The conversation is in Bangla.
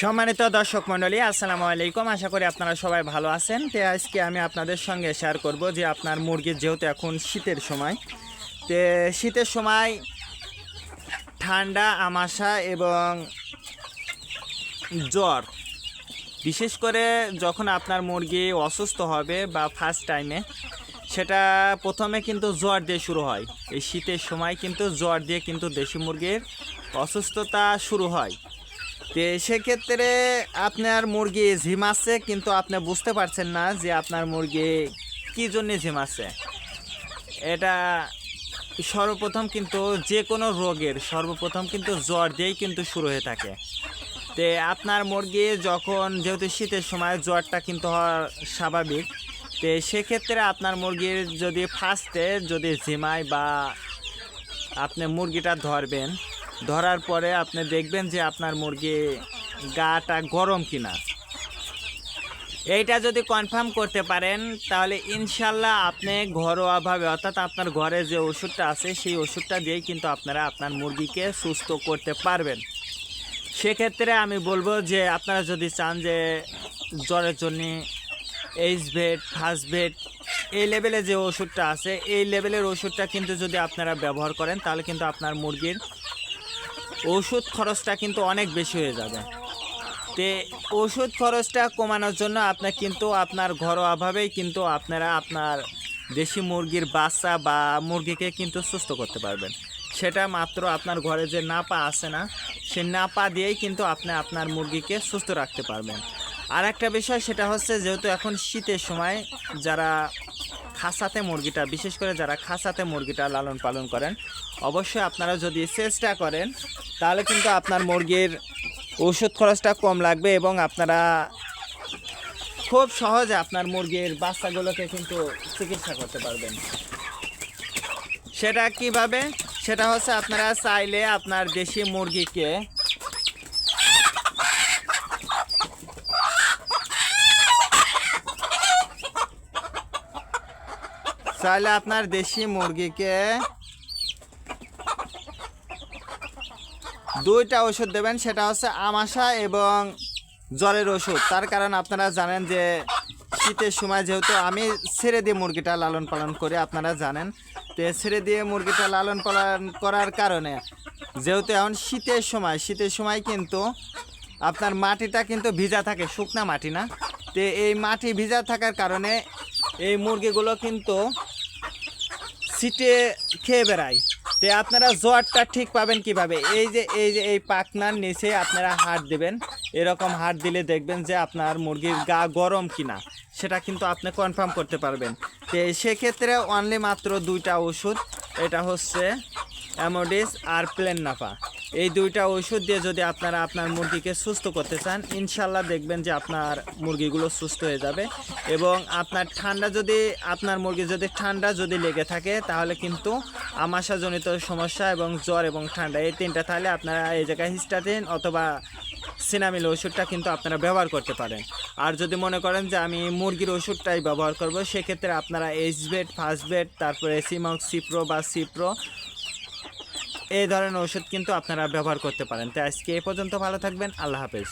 সম্মানিত দর্শক মণ্ডলী, আসসালামু আলাইকুম। আশা করি আপনারা সবাই ভালো আছেন। তো আজকে আমি আপনাদের সঙ্গে শেয়ার করব যে আপনার মুরগির যেহেতু এখন শীতের সময়, তে শীতের সময় ঠান্ডা, আমাশা এবং জ্বর, বিশেষ করে যখন আপনার মুরগি অসুস্থ হবে বা ফার্স্ট টাইমে সেটা প্রথমে কিন্তু জ্বর দিয়ে শুরু হয়। এই শীতের সময় কিন্তু জ্বর দিয়ে কিন্তু দেশি মুরগির অসুস্থতা শুরু হয়। তো সেক্ষেত্রে আপনার মুরগি ঝিমাচ্ছে কিন্তু আপনি বুঝতে পারছেন না যে আপনার মুরগি কী জন্যে ঝিমাচ্ছে এটা সর্বপ্রথম কিন্তু যে কোনো রোগের, সর্বপ্রথম কিন্তু জ্বর দিয়েই কিন্তু শুরু হয়ে থাকে। তে আপনার মুরগি যখন যেহেতু শীতের সময় জ্বরটা কিন্তু হওয়া স্বাভাবিক, তো সেক্ষেত্রে আপনার মুরগির যদি ফার্স্টে যদি ঝিমায় বা আপনি মুরগিটা ধরবেন ধরার পরে আপনি দেখবেন যে আপনার মুরগি গাটা গরম কিনা। এইটা যদি কনফার্ম করতে পারেন, তাহলে ইনশাল্লাহ আপনি ঘরোয়াভাবে, অর্থাৎ আপনার ঘরে যে ওষুধটা আছে, সেই ওষুধটা দিয়েই কিন্তু আপনারা আপনার মুরগিকে সুস্থ করতে পারবেন। সেক্ষেত্রে আমি বলব যে আপনারা যদি চান যে জ্বরের জন্য এইচ বেড ফার্স্ট বেড এই লেভেলে যে ওষুধটা আছে, এই লেভেলের ওষুধটা কিন্তু যদি আপনারা ব্যবহার করেন, তাহলে কিন্তু আপনার মুরগির ওষুধ খরচটা কিন্তু অনেক বেশি হয়ে যাবে। তে ওষুধ খরচটা কমানোর জন্য আপনার কিন্তু আপনার ঘরোয়াভাবেই কিন্তু আপনারা আপনার দেশি মুরগির বাচ্চা বা মুরগিকে কিন্তু সুস্থ করতে পারবেন। সেটা মাত্র আপনার ঘরে যে নাপা আছে না সেই নাপা দিয়েই কিন্তু আপনি আপনার মুরগিকে সুস্থ রাখতে পারবেন। আর একটা বিষয় সেটা হচ্ছে যেহেতু এখন শীতের সময় যারা খাসাতে মুরগিটা, বিশেষ করে যারা খাসাতে মুরগিটা লালন পালন করেন, অবশ্যই আপনারা যদি চেষ্টা করেন, তাহলে কিন্তু আপনার মুরগির ওষুধ খরচটা কম লাগবে এবং আপনারা খুব সহজে আপনার মুরগির বাচ্চাগুলোকে কিন্তু চিকিৎসা করতে পারবেন। সেটা কীভাবে? সেটা হচ্ছে আপনারা চাইলে আপনার দেশি মুরগিকে চাইলে আপনার দেশি মুরগিকে দুইটা ওষুধ দেবেন, সেটা হচ্ছে আমাশা এবং জ্বরের ওষুধ। তার কারণ আপনারা জানেন যে শীতের সময় যেহেতু আমি ছেড়ে দিয়ে মুরগিটা লালন পালন করি, আপনারা জানেন। তো ছেড়ে দিয়ে মুরগিটা লালন পালন করার কারণে যেহেতু এখন শীতের সময় শীতের সময় কিন্তু আপনার মাটিটা কিন্তু ভিজা থাকে, শুকনা মাটি না। তো এই মাটি ভিজা থাকার কারণে এই মুরগিগুলো কিন্তু সিটে খেয়ে বেড়ায়। তো আপনারা জ্বরটা ঠিক পাবেন কীভাবে? এই যে এই যে, এই পাকনার নিচে আপনারা হাট দেবেন। এরকম হাট দিলে দেখবেন যে আপনার মুরগির গা গরম কিনা। সেটা কিন্তু আপনি কনফার্ম করতে পারবেন। তো সেক্ষেত্রে অনলি মাত্র দুইটা ওষুধ। এটা হচ্ছে অ্যামোডিস আর প্লেন নাফা এই দুইটা ওষুধ দিয়ে যদি আপনারা আপনার মুরগিকে সুস্থ করতে চান, ইনশাল্লাহ দেখবেন যে আপনার মুরগিগুলো সুস্থ হয়ে যাবে এবং আপনার ঠান্ডা যদি, আপনার মুরগি যদি ঠান্ডা যদি লেগে থাকে, তাহলে কিন্তু আমাশাজনিত সমস্যা এবং জ্বর এবং ঠান্ডা, এই তিনটা তাহলে আপনারা এই জায়গায় হিস্টাটিন অথবা সিনামিল ওষুধটা কিন্তু আপনারা ব্যবহার করতে পারেন। আর যদি মনে করেন যে আমি মুরগির ওষুধটাই ব্যবহার করব, সেক্ষেত্রে আপনারা এইচ বেড ফার্স্ট বেড তারপরে সিমক সিপ্রো বা সিপ্রো এই ধরনের ওষুধ কিন্তু আপনারা ব্যবহার করতে পারেন। তো আজকে এ পর্যন্ত ভালো থাকবেন। আল্লাহ হাফেজ।